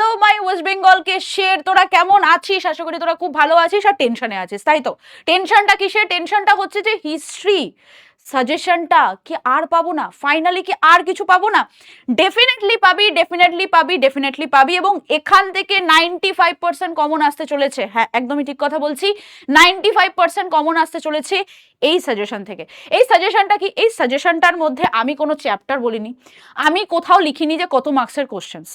Hello my West বেঙ্গলকে শের তোরা কেমন আছিস? আশা করি তোরা খুব ভালো আছিস আর টেনশনে আছিস, তাই তো? টেনশনটা কিসের? টেনশনটা হচ্ছে যে হিস্ট্রি সাজেশনটা কি আর পাবো না? ফাইনালি কি আর কিছু পাবো না? ডেফিনেটলি পাবি ডেফিনেটলি পাবি ডেফিনেটলি পাবি এবং এখান থেকে নাইনটি ফাইভ পার্সেন্ট কমন আসতে চলেছে। হ্যাঁ একদমই ঠিক কথা বলছি। নাইনটি ফাইভ পার্সেন্ট কমন আসতে চলেছে এই সাজেশন থেকে। এই সাজেশনটা কি? এই সাজেশনটার মধ্যে আমি কোনো চ্যাপ্টার বলিনি। আমি কোথাও লিখিনি যে কত মার্কসের কোশ্চেন্স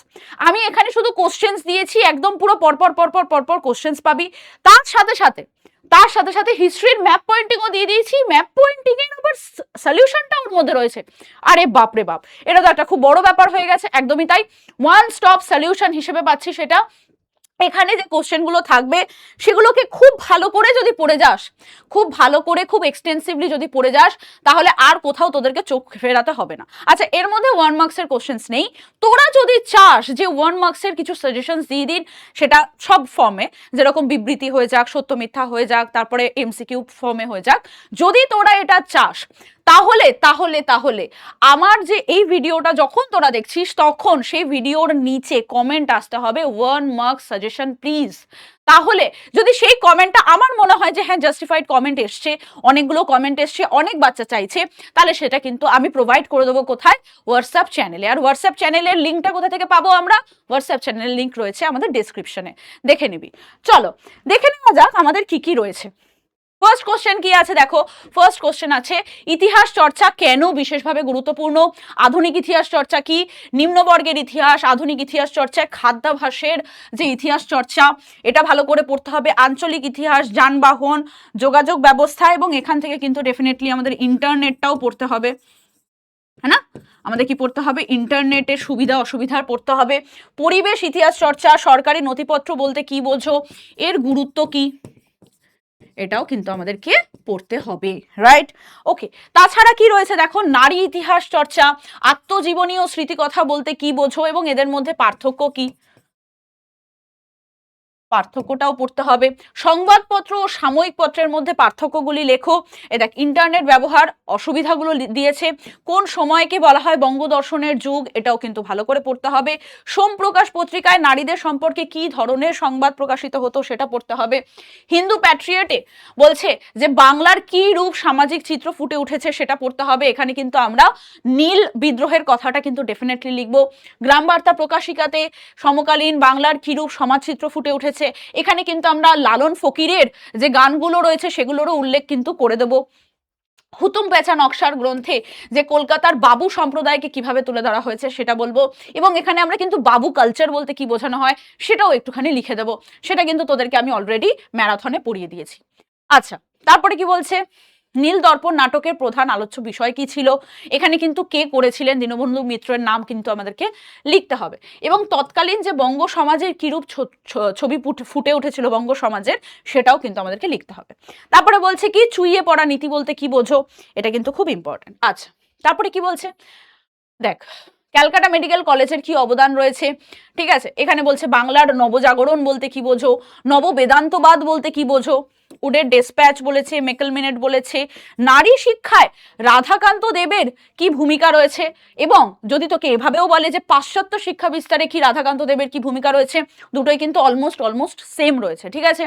আমি এখানে শুধু কোশ্চেন্স দিয়েছি, একদম পুরো পরপর পরপর পরপর কোশ্চেন্স পাবি। তার সাথে সাথে তার সাথে সাথে হিস্ট্রির ম্যাপ পয়েন্টিংও দিয়ে দিয়েছি। ম্যাপ পয়েন্টিং এর আবার সলিউশনটা ওর মধ্যে রয়েছে। আরে বাপ রে বাপ, এটা তো একটা খুব বড় ব্যাপার হয়ে গেছে, একদমই তাই। ওয়ান স্টপ সলিউশন হিসেবে পাচ্ছি সেটা। এখানে যে কোশ্চেনগুলো থাকবে, সেগুলোকে খুব ভালো করে যদি পড়ে যাস, খুব ভালো করে, খুব এক্সটেন্সিভলি যদি পড়ে যাস, তাহলে আর কোথাও তোদেরকে চোখ ফেরাতে হবে না। আচ্ছা এর মধ্যে ওয়ান মার্কসের কোশ্চেন্স নেই। তোরা যদি চাস যে ওয়ান মার্কসের কিছু সাজেশনস দিয়ে দিন, সেটা সব ফর্মে যেরকম বিবৃতি হয়ে যাক, সত্য মিথ্যা হয়ে যাক, তারপরে এমসিকিউ ফর্মে হয়ে যাক। যদি তোরা এটা চাস তাহলে তাহলে তাহলে আমার যে এই ভিডিওটা যখন তোরা দেখছিস, তখন সেই ভিডিওর নিচে কমেন্ট আসতে হবে ওয়ান মার্ক সাজেশন প্লিজ তাহলে যদি সেই কমেন্টটা আমার মনে হয় যে হ্যাঁ জাস্টিফাইড কমেন্ট এসছে, অনেকগুলো কমেন্ট এসছে, অনেক বাচ্চা চাইছে, তাহলে সেটা কিন্তু আমি প্রোভাইড করে দেবো কোথায়? হোয়াটসঅ্যাপ চ্যানেলে আর হোয়াটসঅ্যাপ চ্যানেলের লিঙ্কটা কোথা থেকে পাবো আমরা? হোয়াটসঅ্যাপ চ্যানেলের লিঙ্ক রয়েছে আমাদের ডিসক্রিপশনে দেখে নিবি। চলো, দেখে নেওয়া যাক আমাদের কি কি রয়েছে। ফার্স্ট কোশ্চেন কি আছে দেখো? ফার্স্ট কোশ্চেন আছে, ইতিহাস চর্চা কেন বিশেষভাবে গুরুত্বপূর্ণ? আধুনিক ইতিহাস চর্চা কি? নিম্নবর্গের ইতিহাস, আধুনিক ইতিহাস চর্চায় খাদ্যাভাসের যে ইতিহাস চর্চা, এটা ভালো করে পড়তে হবে। আঞ্চলিক ইতিহাস, যানবাহন, যোগাযোগ ব্যবস্থা এবং এখান থেকে কিন্তু ডেফিনেটলি আমাদের ইন্টারনেটটাও পড়তে হবে। হ্যাঁ না? আমাদের কি পড়তে হবে? ইন্টারনেটের সুবিধা, অসুবিধার পড়তে হবে। পরিবেশ ইতিহাস চর্চা, সরকারি নথিপত্র বলতে কি বোঝো? এর গুরুত্ব কি? এটাও কিন্তু আমাদেরকে পড়তে হবে রাইট ওকে তাছাড়া কি রয়েছে? দেখো, নারী ইতিহাস চর্চা, আত্মজীবনী ও স্মৃতিকথা বলতে কি বোঝো এবং এদের মধ্যে পার্থক্য কি? পার্থক্যটাও পড়তে হবে। সংবাদপত্র ও সাময়িক পত্রের মধ্যে পার্থক্যগুলি লেখো। এ দেখ, ইন্টারনেট ব্যবহার অসুবিধাগুলো দিয়েছে। কোন সময়কে বলা হয় বঙ্গদর্শনের যুগ, এটাও কিন্তু ভালো করে পড়তে হবে। সোমপ্রকাশ পত্রিকায় নারীদের সম্পর্কে কি ধরনের সংবাদ প্রকাশিত হতো সেটা পড়তে হবে। হিন্দু প্যাট্রিয়টে বলছে যে, বাংলার কি রূপ সামাজিক চিত্র ফুটে উঠেছে সেটা পড়তে হবে। এখানে কিন্তু আমরা নীল বিদ্রোহের কথাটা কিন্তু ডেফিনেটলি লিখব। গ্রাম বার্তা প্রকাশিকাতে সমকালীন বাংলার কিরূপ সমাজচিত্র ফুটে উঠেছে? এখানে কিন্তু আমরা লালন ফকিরের যে গানগুলো রয়েছে সেগুলোরও উল্লেখ কিন্তু করে দেবো। হুতুম পেঁচা নকশার গ্রন্থে যে কলকাতার বাবু সম্প্রদায়কে কীভাবে তুলে ধরা হয়েছে সেটা বলব এবং এখানে আমরা কিন্তু বাবু কালচার বলতে কি বোঝানো হয় সেটাও একটুখানি লিখে দেবো। সেটা কিন্তু তোদেরকে আমি অলরেডি ম্যারাথনে পড়িয়ে দিয়েছি। আচ্ছা তারপরে কি বলছে? নীল দর্পণ নাটকের প্রধান আলোচ্য বিষয় কি ছিল? এখানে কিন্তু কে করেছিলেন দীনবন্ধু মিত্রের নাম কিন্তু আমাদেরকে লিখতে হবে। এবং তৎকালীন যে বঙ্গ সমাজের কিরূপ ছবি ফুট- ফুটে উঠেছিল বঙ্গ সমাজের, সেটাও কিন্তু আমাদেরকে লিখতে হবে। তারপরে বলছে কি, চুইয়ে পড়া নীতি বলতে কি বোঝো? এটা কিন্তু খুব ইম্পর্টেন্ট আচ্ছা তারপরে কি বলছে? দেখ, ক্যালকাটা মেডিকেল কলেজের কি অবদান রয়েছে? ঠিক আছে, এখানে বলছে বাংলার নবজাগরণ বলতে কি বোঝো? নব বেদান্তবাদ বলতে কি বোঝো? উডের ডেসপ্যাচ বলেছে মেকল মিনেট বলেছে, নারী শিক্ষায় রাধাকান্ত দেবের কি ভূমিকা রয়েছে? এবং যদি তোকে এভাবেও বলে যে পাশ্চাত্য শিক্ষা বিস্তারে কি রাধাকান্ত দেবের কি ভূমিকা রয়েছে, দুটোই কিন্তু অলমোস্ট অলমোস্ট সেম রয়েছে, ঠিক আছে?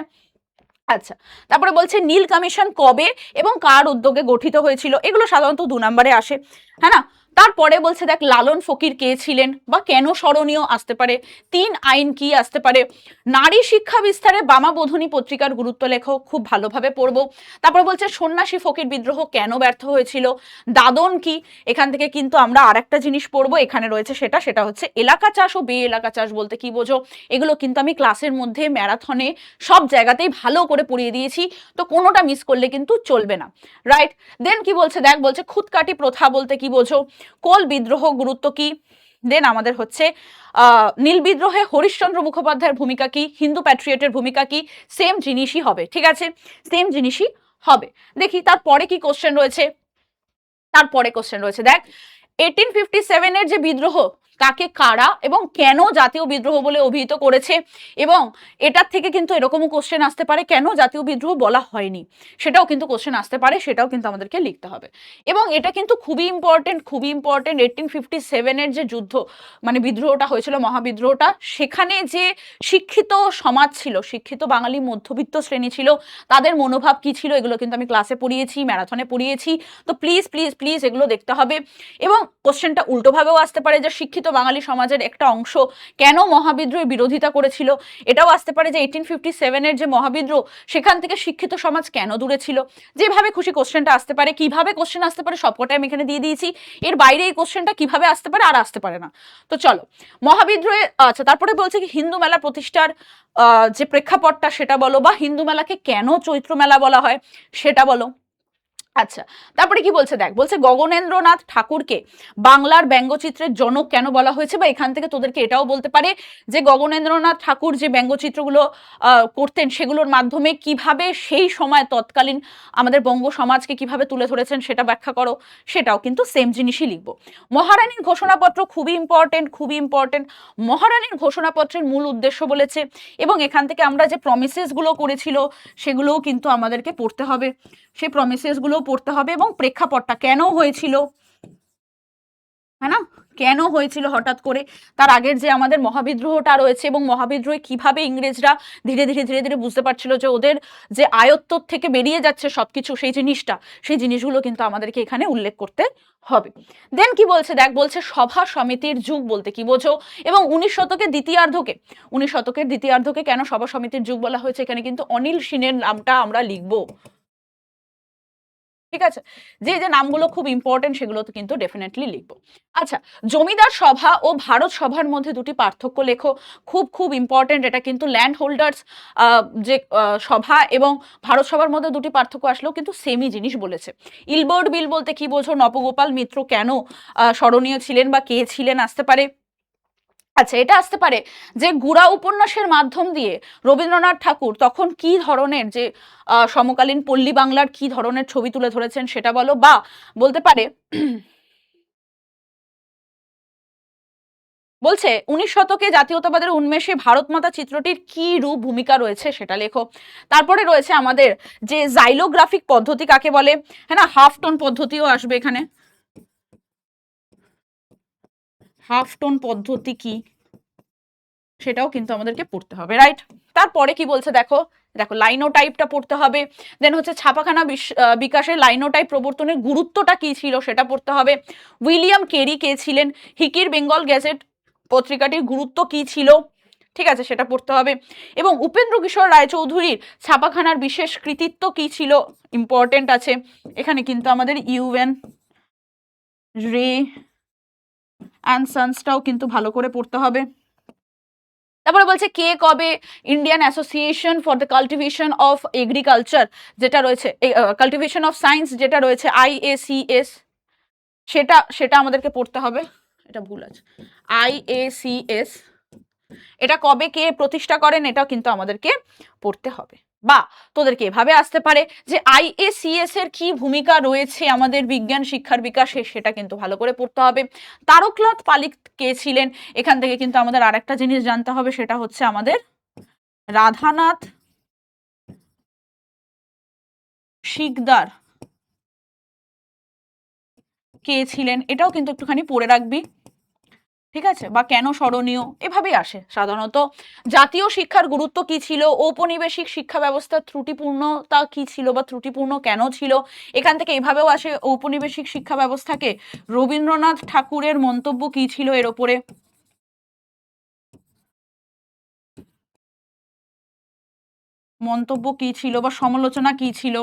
আচ্ছা তারপরে বলছে নীল কমিশন কবে এবং কার উদ্যোগে গঠিত হয়েছিল? এগুলো সাধারণত দু নম্বরে আসে হ্যাঁ না? তারপরে বলছে, দেখ, লালন ফকির কে ছিলেন বা কেন স্মরণীয় আসতে পারে? তিন আইন কি আসতে পারে? নারী শিক্ষা বিস্তারে বামা বোধনী পত্রিকার গুরুত্ব লেখো, খুব ভালোভাবে পড়ব। তারপরে বলছে, সন্ন্যাসী ফকির বিদ্রোহ কেন ব্যর্থ হয়েছিল? দাদন কি? এখান থেকে কিন্তু আমরা আরেকটা জিনিস পড়ব, এখানে রয়েছে সেটা সেটা হচ্ছে, এলাকা চাষ ও বে এলাকা চাষ বলতে কি বোঝো? এগুলো কিন্তু আমি ক্লাসের মধ্যে, ম্যারাথনে সব জায়গাতেই ভালো করে পড়িয়ে দিয়েছি, তো কোনোটা মিস করলে কিন্তু চলবে না। রাইট? দেন কি বলছে, দেখ, বলছে খুদকাটি প্রথা বলতে কি বোঝো? কোল বিদ্রোহ গুরুত্ব কি? দেন আমাদের হচ্ছে নীল বিদ্রোহে হরিশ্চন্দ্র মুখোপাধ্যায়ের ভূমিকা কি? হিন্দু প্যাট্রিয়টের ভূমিকা কি? সেম জিনিসই হবে, ঠিক আছে? সেম জিনিসই হবে। দেখি, তারপরে কি কোশ্চেন রয়েছে? তারপরে কোশ্চেন রয়েছে। দেখ এইটিন ফিফটি সেভেনের যে বিদ্রোহ তাকে কারা এবং কেন জাতীয় বিদ্রোহ বলে অভিহিত করেছে এবং এটার থেকে কিন্তু এরকমও কোশ্চেন আসতে পারে, কেন জাতীয় বিদ্রোহ বলা হয়নি? সেটাও কিন্তু কোশ্চেন আসতে পারে, সেটাও কিন্তু আমাদেরকে লিখতে হবে। এবং এটা কিন্তু খুবই ইম্পর্টেন্ট খুবই ইম্পর্টেন্ট এইটিন ফিফটি সেভেনের যে যুদ্ধ মানে বিদ্রোহটা হয়েছিল, মহাবিদ্রোহটা, সেখানে যে শিক্ষিত সমাজ ছিল, শিক্ষিত বাঙালি মধ্যবিত্ত শ্রেণি ছিল, তাদের মনোভাব কি ছিল এগুলো কিন্তু আমি ক্লাসে পড়িয়েছি ম্যারাথনে পড়িয়েছি, তো প্লিজ প্লিজ প্লিজ এগুলো দেখতে হবে। এবং কোশ্চেনটা উল্টোভাবেও আসতে পারে যে শিক্ষিত বাঙালি সমাজের একটা অংশ কেন মহাবিদ্রোহের বিরোধিতা করেছিল? এটাও আসতে পারে যে এইটিন ফিফটি সেভেনের যে মহাবিদ্রোহ, সেখান থেকে শিক্ষিত সমাজ কেন দূরে ছিল? যেভাবে খুশি কোশ্চেনটা আসতে পারে, কীভাবে কোশ্চেন আসতে পারে সবকটাই আমি এখানে দিয়ে দিয়েছি। এর বাইরে এই কোশ্চেনটা কীভাবে আসতে পারে আর আসতে পারে না। তো চলো, মহাবিদ্রোহে আচ্ছা তারপরে বলছে কি হিন্দু মেলা প্রতিষ্ঠার যে প্রেক্ষাপটটা সেটা বলো, বা হিন্দু মেলাকে কেন চৈত্র মেলা বলা হয় সেটা বলো। আচ্ছা তারপরে কি বলছে দেখ, বলছে গগনেন্দ্রনাথ ঠাকুরকে বাংলার ব্যঙ্গচিত্রের জনক কেন বলা হয়েছে? বা এখান থেকে তোদেরকে এটাও বলতে পারে যে গগনেন্দ্রনাথ ঠাকুর যে ব্যঙ্গচিত্রগুলো করতেন সেগুলোর মাধ্যমে কীভাবে সেই সময় তৎকালীন আমাদের বঙ্গ সমাজকে কীভাবে তুলে ধরেছেন সেটা ব্যাখ্যা করো, সেটাও কিন্তু সেম জিনিসই লিখব। মহারানীর ঘোষণাপত্র খুবই ইম্পর্টেন্ট খুবই ইম্পর্টেন্ট মহারানীর ঘোষণাপত্রের মূল উদ্দেশ্য বলেছে এবং এখান থেকে আমরা যে প্রমিসেসগুলো করেছিল, সেগুলোও কিন্তু আমাদেরকে পড়তে হবে। সেই প্রমিসেসগুলোও পড়তে হবে এবং প্রেক্ষাপটটা কেন হয়েছিল? হ্যাঁ না? কেন হয়েছিল হঠাৎ করে? তার আগের যে আমাদের মহাবিদ্রোহটা রয়েছে এবং মহাবিদ্রোহে কীভাবে ইংরেজরা ধীরে ধীরে ধীরে ধীরে বুঝতে পারছিল যে ওদের যে আয়ত্তর থেকে বেরিয়ে যাচ্ছে সবকিছু, সেই জিনিসটা, সেই জিনিসগুলো কিন্তু আমাদেরকে এখানে উল্লেখ করতে হবে। দেন কি বলছে? দেখ, বলছে সভা সমিতির যুগ বলতে কি বোঝো? এবং উনিশ শতকের দ্বিতীয়ার্ধকে, উনিশ শতকের দ্বিতীয়ার্ধকে কেন সভা সমিতির যুগ বলা হয়েছে? এখানে কিন্তু অনিল সিনের নামটা আমরা লিখব। ঠিক আছে? যে যে নামগুলো খুব ইম্পর্টেন্ট সেগুলো তো কিন্তু ডেফিনেটলি লিখব। আচ্ছা জমিদার সভা ও ভারত সভার মধ্যে দুটি পার্থক্য লেখো। খুব খুব ইম্পর্টেন্ট এটা কিন্তু ল্যান্ড হোল্ডার্স যে সভা এবং ভারত সভার মধ্যে দুটি পার্থক্য আসলেও কিন্তু সেমই জিনিস বলেছে। ইলবোর্ড বিল বলতে কি বোঝো? নবগোপাল মিত্র কেন স্মরণীয় ছিলেন বা কে ছিলেন? আসতে পারে। আচ্ছা এটা আসতে পারে যে গুড়া উপন্যাসের মাধ্যম দিয়ে রবীন্দ্রনাথ ঠাকুর তখন কি ধরনের যে সমকালীন পল্লী বাংলার কি ধরনের ছবি তুলে ধরেছেন সেটা বলো, বা বলতে পারে বলছে, উনিশ শতকে জাতীয়তাবাদের উন্মেষে ভারত মাতা চিত্রটির কি রূপ ভূমিকা রয়েছে সেটা লেখো। তারপরে রয়েছে আমাদের যে জাইলোগ্রাফিক পদ্ধতি কাকে বলে? হ্যাঁ না হাফ টোন পদ্ধতিও আসবে এখানে। হাফ টোন পদ্ধতি কি? সেটাও কিন্তু আমাদেরকে পড়তে হবে রাইট তারপরে কি বলছে দেখো? দেখো লাইনোটাইপটা পড়তে হবে। দেন হচ্ছে ছাপাখানা আহ, বিকাশের লাইনোটাইপ প্রবর্তনের গুরুত্বটা কি ছিল সেটা পড়তে হবে। উইলিয়াম কেরি কে ছিলেন? হিকির বেঙ্গল গ্যাজেট পত্রিকাটির গুরুত্ব কি ছিল? ঠিক আছে সেটা পড়তে হবে। এবং উপেন্দ্র কিশোর রায়চৌধুরীর ছাপাখানার বিশেষ কৃতিত্ব কি ছিল? ইম্পর্টেন্ট আছে। এখানে কিন্তু আমাদের ইউএন রে অ্যান্ড সানসটাও কিন্তু ভালো করে পড়তে হবে। তারপরে বলছে কে কবে Indian association for the cultivation of agriculture যেটা রয়েছে কাল্টিভেশন অফ সায়েন্স যেটা রয়েছে আইএসিএস সেটা সেটা আমাদেরকে পড়তে হবে। এটা ভুল আছে। আইএসিএস এটা কবে কে প্রতিষ্ঠা করেন এটাও কিন্তু আমাদেরকে পড়তে হবে। বা তোদেরকে এভাবে আসতে পারে যে আইএসিএস এর কি ভূমিকা রয়েছে আমাদের বিজ্ঞান শিক্ষার বিকাশে সেটা কিন্তু ভালো করে পড়তে হবে। তারকনাথ পালিক কে ছিলেন? এখান থেকে কিন্তু আমাদের আরেকটা জিনিস জানতে হবে, সেটা হচ্ছে আমাদের রাধানাথ শিকদার কে ছিলেন? এটাও কিন্তু একটুখানি পড়ে রাখবি। ঠিক আছে? বা কেন স্মরণীয়? এভাবেই আসে সাধারণত। জাতীয় শিক্ষার গুরুত্ব কি ছিল? ঔপনিবেশিক শিক্ষা ব্যবস্থার ত্রুটিপূর্ণতা কি ছিল বা ত্রুটিপূর্ণ কেন ছিল? এখান থেকে এভাবেও আসে ঔপনিবেশিক শিক্ষা ব্যবস্থাকে। রবীন্দ্রনাথ ঠাকুরের মন্তব্য কি ছিল এর ওপরে? মন্তব্য কি ছিল বা সমালোচনা কি ছিল,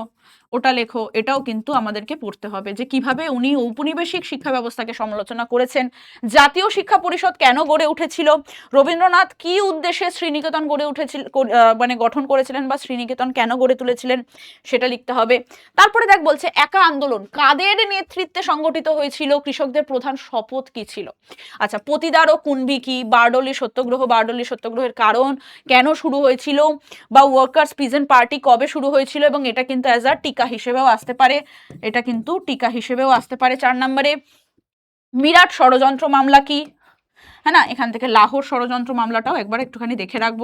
ওটা লেখো। এটাও কিন্তু আমাদেরকে পড়তে হবে যে কীভাবে উনি ঔপনিবেশিক শিক্ষা ব্যবস্থাকে সমালোচনা করেছেন, জাতীয় শিক্ষা পরিষদ কেন গড়ে উঠেছিল, রবীন্দ্রনাথ কি উদ্দেশ্যে শ্রীনিকেতন গড়ে উঠেছিল মানে গঠন করেছিলেন বা শ্রীনিকেতন কেন গড়ে তুলেছিলেন সেটা লিখতে হবে। তারপরে দেখ বলছে, একা আন্দোলন, কাদের নেতৃত্বে সংগঠিত হয়েছিল, কৃষকদের প্রধান শপথ কি ছিল? আচ্ছা পতিদার ও কুনবি কি, বারডলি সত্যাগ্রহ, বারডলি সত্যাগ্রহের কারণ কেন শুরু হয়েছিল, বা ওয়ার্কার্স পিজেন্ট পার্টি কবে শুরু হয়েছিল এবং এটা কিন্তু অ্যাজ আ টিকা হিসেবেও আসতে পারে। এটা কিন্তু টিকা হিসেবেও আসতে পারে। চার নম্বরে, বিরাট ষড়যন্ত্র মামলা কি? হ্যাঁ না, এখান থেকে লাহোর ষড়যন্ত্র মামলাটাও একবার একটুখানি দেখে রাখব।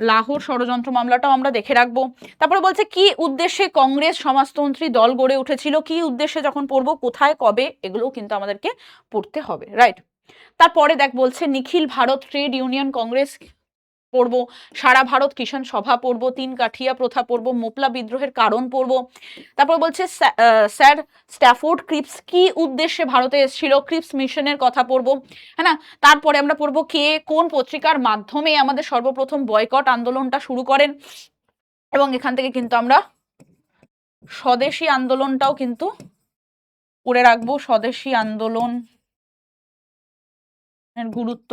লাহোর ষড়যন্ত্র মামলাটাও আমরা দেখে রাখব। তারপরে বলছে, কি উদ্দেশ্যে কংগ্রেস সমাজতন্ত্রী দল গড়ে উঠেছিল? কি উদ্দেশ্যে যখন পড়ব? কোথায়? কবে? এগুলোও কিন্তু আমাদেরকে পড়তে হবে। রাইট তারপরে দেখ বলছে, নিখিল ভারত ট্রেড ইউনিয়ন কংগ্রেস পড়ব, সারা ভারত কিষাণ সভা পড়ব, তিন কাঠিয়া প্রথা পড়ব, মোপলা বিদ্রোহের কারণ পড়ব। তারপর বলছে, স্যা- স্যার স্ট্যাফোর্ড ক্রিপস কি উদ্দেশ্যে ভারতে এসেছিল? ক্রিপস মিশনের কথা পড়ব হ্যাঁ না? তারপরে আমরা পড়ব কে, কোন পত্রিকার মাধ্যমে আমাদের সর্বপ্রথম বয়কট আন্দোলনটা শুরু করেন? এবং এখান থেকে কিন্তু আমরা স্বদেশী আন্দোলনটাও কিন্তু করে রাখব, স্বদেশী আন্দোলন এর গুরুত্ব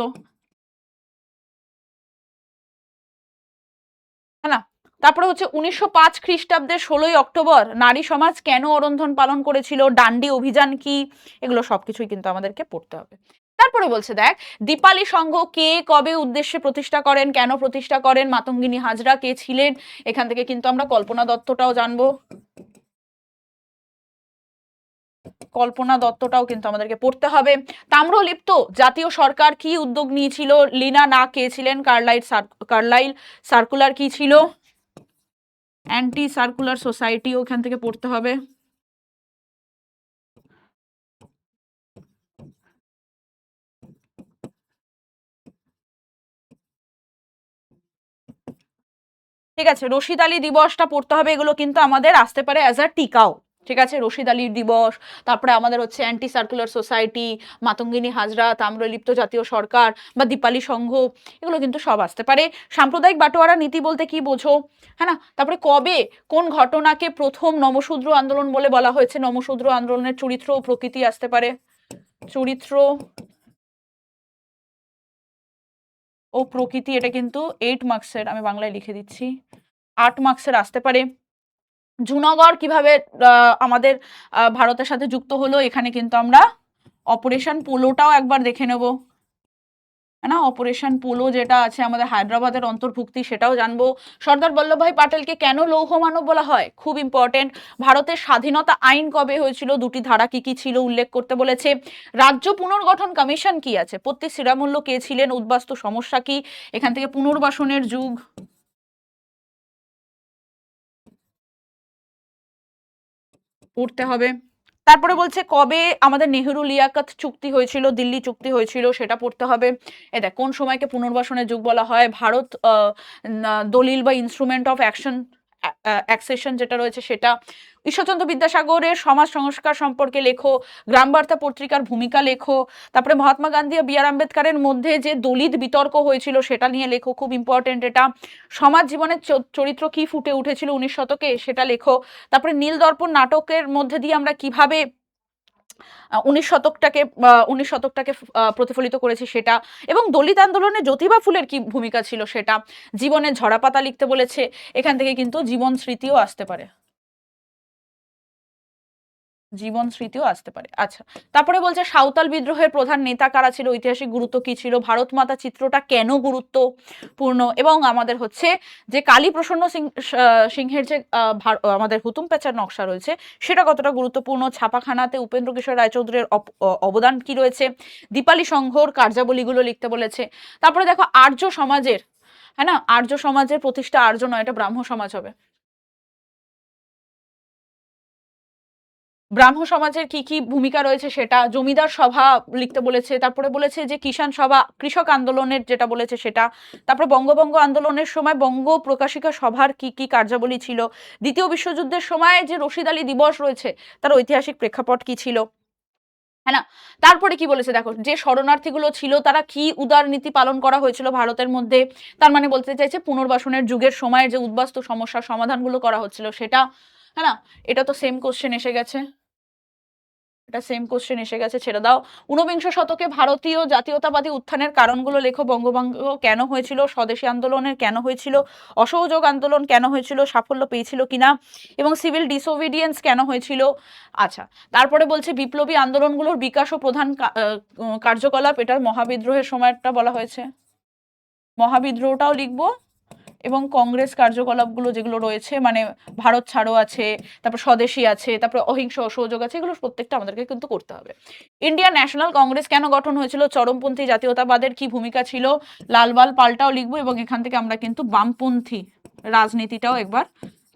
তারপরে হচ্ছে উনিশশো পাঁচ খ্রিস্টাব্দের ষোলোই অক্টোবর নারী সমাজ কেন অরন্ধন পালন করেছিল, ডান্ডি অভিযান কি? এগুলো সবকিছুই কিন্তু আমাদেরকে পড়তে হবে। তারপরে বলছে, দেখ, দীপালি সংঘ কে কবে উদ্দেশ্যে প্রতিষ্ঠা করেন, কেন প্রতিষ্ঠা করেন, মাতঙ্গিনী হাজরা কে ছিলেন? এখান থেকে কিন্তু আমরা কল্পনা দত্তটাও জানব। কল্পনা দত্তটাও কিন্তু আমাদেরকে পড়তে হবে। তাম্রলিপ্ত, জাতীয় সরকার কি উদ্যোগ নিয়েছিল? লিনা না কে ছিলেন কার্লাইল কার্লাইল সার্কুলার কি ছিল? অ্যান্টি সার্কুলার সোসাইটি ওখান থেকে পড়তে হবে। ঠিক আছে, রশিদ আলী দিবসটা পড়তে হবে, এগুলো কিন্তু আমাদের আসতে পারে অ্যাজ আ টিকাও। ঠিক আছে? রশিদ আলী দিবস, তারপরে আমাদের হচ্ছে anti circular society Matangini Hazra, Tamralipta জাতীয় সরকার বা দীপালি সংঘ, এগুলো কিন্তু সব আসতে পারে। সাম্প্রদায়িক বাটোয়ারা নীতি বলতে কি বোঝো? হ্যাঁ না? তারপরে কবে, কোন ঘটনাকে প্রথম নমশূদ্র আন্দোলন বলে বলা হয়েছে? নমশূদ্র আন্দোলনের চরিত্র ও প্রকৃতি আসতে পারে। চরিত্র ও প্রকৃতি, এটা কিন্তু এইট মার্কসের আমি বাংলায় লিখে দিচ্ছি। আট মার্কসের আসতে পারে। জুনাগড় কীভাবে আমাদের ভারতের সাথে যুক্ত হলো, এখানে কিন্তু আমরা অপারেশন পোলোটাও একবার দেখে নেব। না, অপারেশন পোলো যেটা আছে আমাদের হায়দ্রাবাদের অন্তর্ভুক্তি সেটাও জানব। সর্দার বল্লভভাই পাটেলকে কেন লৌহ মানব বলা হয়? খুব ইম্পর্টেন্ট ভারতের স্বাধীনতা আইন কবে হয়েছিল? দুটি ধারা কি কি ছিল উল্লেখ করতে বলেছে। রাজ্য পুনর্গঠন কমিশন কি আছে? পত্তি শ্রীরামূল্য কে ছিলেন? উদ্বাস্তু সমস্যা কি? এখান থেকে পুনর্বাসনের যুগ। পড়তে হবে। তারপরে বলছে, কবে আমাদের নেহরু লিয়াকত চুক্তি হয়েছিল, দিল্লি চুক্তি হয়েছিল, সেটা পড়তে হবে। এ দেখ, কোন সময়কে পুনর্বাসনের যুগ বলা হয়? ভারত দলিল বা ইনস্ট্রুমেন্ট অফ অ্যাকশন অ্যাক্সেশন যেটা রয়েছে সেটা ঈশ্বরচন্দ্র বিদ্যাসাগরের সমাজ সংস্কার সম্পর্কে লেখো, গ্রামবার্তা পত্রিকার ভূমিকা লেখো, তারপরে মহাত্মা গান্ধী বি আর আম্বেদকারের মধ্যে যে দলিত বিতর্ক হয়েছিল সেটা নিয়ে লেখো, খুব ইম্পর্টেন্ট এটা। সমাজ জীবনের চরিত্র কি ফুটে উঠেছিল উনিশ শতকে সেটা লেখো। তারপরে নীল দর্পণ নাটকের মধ্যে দিয়ে আমরা কীভাবে উনিশ শতকটাকে উনিশ শতকটাকে প্রতিফলিত করেছে সেটা। এবং দলিত আন্দোলনে জ্যোতিবা ফুলের কি ভূমিকা ছিল সেটা? জীবনের ঝরাপাতা লিখতে বলেছে। এখান থেকে কিন্তু জীবন স্মৃতিও আসতে পারে। জীবন স্মৃতিও আসতে পারে। আচ্ছা তারপরে বলছে সাঁওতাল বিদ্রোহের প্রধান নেতা কারা ছিল? ঐতিহাসিক গুরুত্ব কি ছিল? ভারত মাতা চিত্রটা কেন গুরুত্বপূর্ণ? এবং আমাদের হচ্ছে যে কালী প্রসন্ন সিংহের যে আমাদের হুতুম পেঁচার নকশা রয়েছে, সেটা কতটা গুরুত্বপূর্ণ? ছাপাখানাতে উপেন্দ্র কিশোর রায়চৌধুরীর অবদান কি রয়েছে? দীপালি সংঘর কার্যাবলীগুলো লিখতে বলেছে। তারপরে দেখো আর্য সমাজের হ্যাঁ না? আর্য সমাজের প্রতিষ্ঠা আর্য নয়, এটা ব্রাহ্ম সমাজ হবে। ব্রাহ্ম সমাজের কি কি ভূমিকা রয়েছে সেটা জমিদার সভা লিখতে বলেছে, তারপরে বলেছে যে কিষাণ সভা কৃষক আন্দোলনের যেটা বলেছে সেটা, তারপরে বঙ্গবঙ্গ আন্দোলনের সময় বঙ্গ প্রকাশিকা সভার কি কি কার্যাবলী ছিল, দ্বিতীয় বিশ্বযুদ্ধের সময় যে রশিদ আলী দিবস রয়েছে তার ঐতিহাসিক প্রেক্ষাপট কি ছিল? হ্যাঁ না, তারপরে কি বলেছে দেখো, যে শরণার্থীগুলো ছিল তারা কি উদার নীতি পালন করা হয়েছিল ভারতের মধ্যে, তার মানে বলতে চাইছে পুনর্বাসনের যুগের সময়ের যে উদ্বাস্তু সমস্যার সমাধানগুলো করা হচ্ছিল সেটা হ্যাঁ না? এটা তো সেম কোশ্চেন এসে গেছে। এটা সেম কোশ্চেন এসে গেছে, ছেড়ে দাও। ঊনবিংশ শতকে ভারতীয় জাতীয়তাবাদী উত্থানের কারণগুলো লেখো। বঙ্গভঙ্গ কেন হয়েছিল? স্বদেশী আন্দোলনের কেন হয়েছিল? অসহযোগ আন্দোলন কেন হয়েছিল? সাফল্য পেয়েছিল কিনা? এবং সিভিল ডিসোবিডিয়েন্স কেন হয়েছিল? আচ্ছা তারপরে বলছে বিপ্লবী আন্দোলনগুলোর বিকাশ ও প্রধান কার্যকলাপ। এটার মহাবিদ্রোহের সময়টা বলা হয়েছে। মহাবিদ্রোহটাও লিখব। এবং কংগ্রেস কার্যকলাপগুলো যেগুলো রয়েছে মানে ভারত ছাড়ো আছে, তারপর স্বদেশী আছে, তারপর অহিংস অসহযোগ আছে, এগুলো প্রত্যেকটা আমাদেরকে কিন্তু করতে হবে। ইন্ডিয়ান ন্যাশনাল কংগ্রেস কেন গঠন হয়েছিল? চরমপন্থী জাতীয়তাবাদের কি ভূমিকা ছিল? লালবাল পাল্টাও লিখব এবং এখান থেকে আমরা কিন্তু বামপন্থী রাজনীতিটাও একবার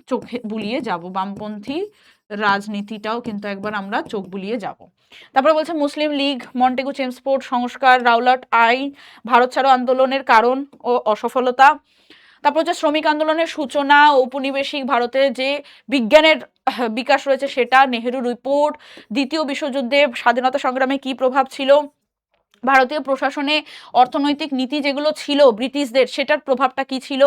চোখে বুলিয়ে যাব। বামপন্থী রাজনীতিটাও কিন্তু একবার আমরা চোখ বুলিয়ে যাব। তারপরে বলছে মুসলিম লীগ, মন্টেগু চেমসপোর্ট সংস্কার রাউলাট আইন, ভারত ছাড়ো আন্দোলনের কারণ ও অসফলতা তারপর হচ্ছে শ্রমিক আন্দোলনের সূচনা, ঔপনিবেশিক ভারতে যে বিজ্ঞানের বিকাশ রয়েছে সেটা, নেহেরু রিপোর্ট দ্বিতীয় বিশ্বযুদ্ধে স্বাধীনতা সংগ্রামে কি প্রভাব ছিল? ভারতীয় প্রশাসনে অর্থনৈতিক নীতি যেগুলো ছিল ব্রিটিশদের, সেটার প্রভাবটা কি ছিল?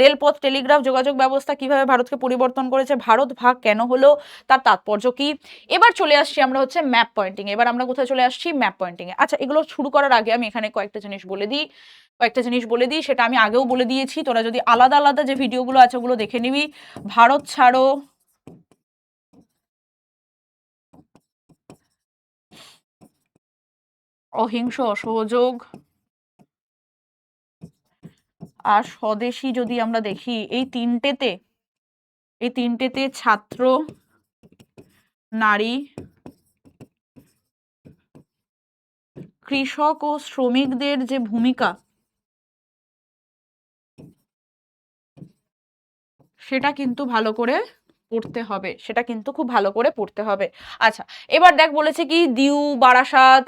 রেলপথ, টেলিগ্রাফ, যোগাযোগ ব্যবস্থা কীভাবে ভারতকে পরিবর্তন করেছে? ভারত ভাগ কেন হলো? তার তাৎপর্য কি? এবার চলে আসছি আমরা হচ্ছে ম্যাপ পয়েন্টিং এবার আমরা কোথায় চলে আসছি? ম্যাপ পয়েন্টিং এ আচ্ছা এগুলো শুরু করার আগে আমি এখানে কয়েকটা জিনিস বলে দিই। কয়েকটা জিনিস বলে দিই, সেটা আমি আগেও বলে দিয়েছি। তোরা যদি আলাদা আলাদা যে ভিডিওগুলো আছে ওগুলো দেখে নিবি। ভারত ছাড়ো। অহিংস অসহযোগ। আর স্বদেশী যদি আমরা দেখি, এই তিনটেতে এই তিনটেতে ছাত্র, নারী, কৃষক ও শ্রমিকদের যে ভূমিকা, সেটা কিন্তু ভালো করে পড়তে হবে। সেটা কিন্তু খুব ভালো করে পড়তে হবে। আচ্ছা এবার দেখ বলেছে কি, দিউ, বারাসাত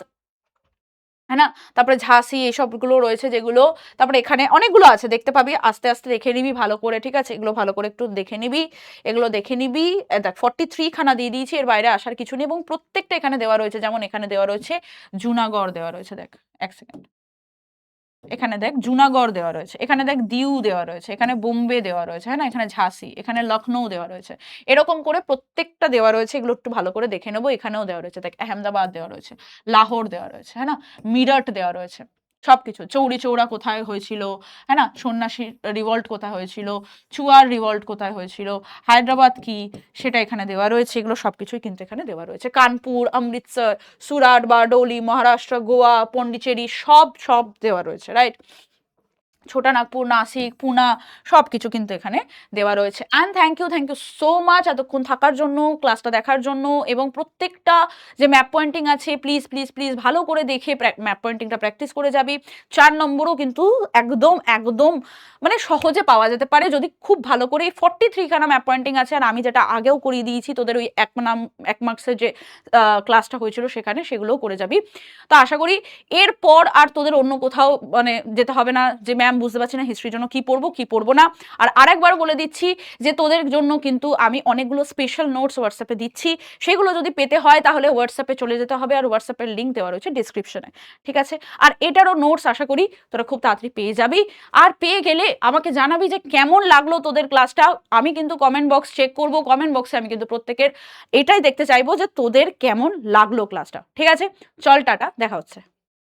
হ্যাঁ না? তারপরে ঝাঁসি এইসবগুলো রয়েছে যেগুলো, তারপরে এখানে অনেকগুলো আছে, দেখতে পাবি। আস্তে আস্তে দেখে নিবি, ভালো করে, ঠিক আছে? এগুলো ভালো করে একটু দেখে নিবি। এগুলো দেখে নিবি। দেখ ফর্টি থ্রি খানা দিয়ে দিয়েছি, এর বাইরে আসার কিছু নেই এবং প্রত্যেকটা এখানে দেওয়া রয়েছে। যেমন এখানে দেওয়া রয়েছে, জুনাগড় দেওয়া রয়েছে, দেখ, এক সেকেন্ড এখানে দেখ জুনাগড় দেওয়া রয়েছে, এখানে দেখ দিউ দেওয়া রয়েছে, এখানে বোম্বে দেওয়া রয়েছে হ্যাঁ না? এখানে ঝাঁসি, এখানে লখনৌ দেওয়া রয়েছে। এরকম করে প্রত্যেকটা দেওয়া রয়েছে, এগুলো একটু ভালো করে দেখে নেব, এখানেও দেওয়া রয়েছে। দেখ আহমেদাবাদ দেওয়া রয়েছে, লাহোর দেওয়া রয়েছে হ্যাঁ না? মিরাট দেওয়া রয়েছে। সবকিছু। চৌরি চৌরা কোথায় হয়েছিল? হ্যাঁ না? সন্ন্যাসী রিভল্ট কোথায় হয়েছিল? চুয়ার রিভল্ট কোথায় হয়েছিল? হায়দ্রাবাদ কি? সেটা এখানে দেওয়া রয়েছে। এগুলো সবকিছুই কিন্তু এখানে দেওয়া রয়েছে। কানপুর, অমৃতসর, সুরাট, বারডোলি, মহারাষ্ট্র, গোয়া, পন্ডিচেরি সব সব দেওয়া রয়েছে রাইট ছোটানাগপুর, নাসিক, পুনা সব কিছু কিন্তু এখানে দেওয়া রয়েছে। And thank you thank you so much এতক্ষণ থাকার জন্য ক্লাসটা দেখার জন্য এবং প্রত্যেকটা যে ম্যাপ পয়েন্টিং আছে প্লিজ প্লিজ প্লিজ ভালো করে দেখে ম্যাপ পয়েন্টিংটা প্র্যাকটিস করে যাবি। চার নম্বরও কিন্তু একদম একদম মানে সহজে পাওয়া যেতে পারে যদি খুব ভালো করে এই ফর্টি থ্রিখানা ম্যাপ পয়েন্টিং আছে। আর আমি যেটা আগেও করিয়ে দিয়েছি, তোদের ওই এক নাম, এক মার্কসের যে ক্লাসটা হয়েছিল সেখানে সেগুলোও করে যাবি। তো আশা করি এরপর আর তোদের অন্য কোথাও মানে যেতে হবে না। যে ম্যাম বুঝতে পারছি না হিস্ট্রির জন্য কি পড়ব কি পড়ব না। আর আরেকবার বলে দিচ্ছি যে তোদের জন্য কিন্তু আমি অনেকগুলো স্পেশাল নোটস হোয়াটসঅ্যাপে দিচ্ছি। সেগুলো যদি পেতে হয় তাহলে হোয়াটসঅ্যাপে চলে যেতে হবে আর হোয়াটসঅ্যাপের লিঙ্ক দেওয়া রয়েছে ডিসক্রিপশনে ঠিক আছে? আর এটারও নোটস আশা করি তোরা খুব তাড়াতাড়ি পেয়ে যাবি। আর পেয়ে গেলে আমাকে জানাবি যে কেমন লাগল তোদের ক্লাসটা আমি কিন্তু কমেন্ট বক্স চেক করব। কমেন্ট বক্সে আমি কিন্তু প্রত্যেকের এটাই দেখতে চাইব যে তোদের কেমন লাগল ক্লাসটা ঠিক আছে? চল টাটা, দেখা হচ্ছে।